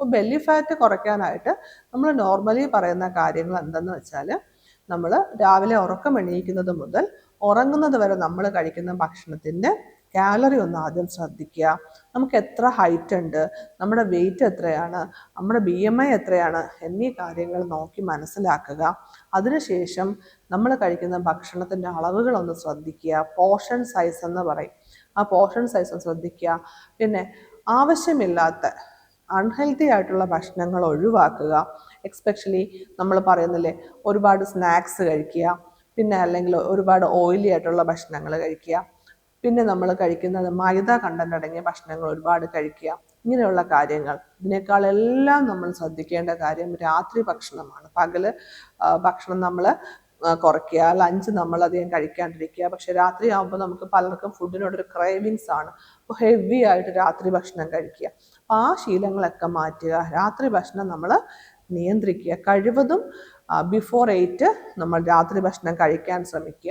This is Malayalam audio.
അപ്പോൾ ബെല്ലി ഫാറ്റ് കുറയ്ക്കാനായിട്ട് നമ്മൾ നോർമലി പറയുന്ന കാര്യങ്ങൾ എന്തെന്ന് വെച്ചാൽ നമ്മൾ രാവിലെ ഉറക്കം എണീക്കുന്നത് മുതൽ ഉറങ്ങുന്നത് വരെ നമ്മൾ കഴിക്കുന്ന ഭക്ഷണത്തിന്റെ കാലറി ഒന്ന് ആദ്യം ശ്രദ്ധിക്കുക. നമുക്ക് എത്ര ഹൈറ്റ് ഉണ്ട് നമ്മുടെ വെയിറ്റ് എത്രയാണ് നമ്മുടെ ബി എം ഐ എത്രയാണ് എന്നീ കാര്യങ്ങൾ നോക്കി മനസ്സിലാക്കുക. അതിനുശേഷം നമ്മൾ കഴിക്കുന്ന ഭക്ഷണത്തിന്റെ അളവുകളൊന്ന് ശ്രദ്ധിക്കുക. പോർഷൻ സൈസ് എന്ന് പറയും. ആ പോർഷൻ സൈസ് ശ്രദ്ധിക്കുക. പിന്നെ ആവശ്യമില്ലാത്ത അൺഹെൽത്തി ആയിട്ടുള്ള ഭക്ഷണങ്ങൾ ഒഴിവാക്കുക. എക്സ്പെഷ്യലി നമ്മൾ പറയുന്നില്ലേ ഒരുപാട് സ്നാക്സ് കഴിക്കുക. പിന്നെ അല്ലെങ്കിൽ ഒരുപാട് ഓയിലി ആയിട്ടുള്ള ഭക്ഷണങ്ങൾ കഴിക്കുക. പിന്നെ നമ്മൾ കഴിക്കുന്നത് മൈദ കണ്ടന്റ് അടങ്ങിയ ഭക്ഷണങ്ങൾ ഒരുപാട് കഴിക്കുക. ഇങ്ങനെയുള്ള കാര്യങ്ങൾ. ഇതിനേക്കാളെല്ലാം നമ്മൾ ശ്രദ്ധിക്കേണ്ട കാര്യം രാത്രി ഭക്ഷണമാണ്. പകൽ ഭക്ഷണം നമ്മൾ കുറയ്ക്കുക. ലഞ്ച് നമ്മൾ അധികം കഴിക്കാണ്ടിരിക്കുക. പക്ഷെ രാത്രി ആകുമ്പോൾ നമുക്ക് പലർക്കും ഫുഡിനോടൊരു ക്രേവിങ്സ് ആണ്. അപ്പോൾ ഹെവി ആയിട്ട് രാത്രി ഭക്ഷണം കഴിക്കുക. അപ്പോൾ ആ ശീലങ്ങളൊക്കെ മാറ്റുക. രാത്രി ഭക്ഷണം നമ്മൾ നിയന്ത്രിക്കുക. കഴിവതും ബിഫോർ എയ്റ്റ് നമ്മൾ രാത്രി ഭക്ഷണം കഴിക്കാൻ ശ്രമിക്കുക.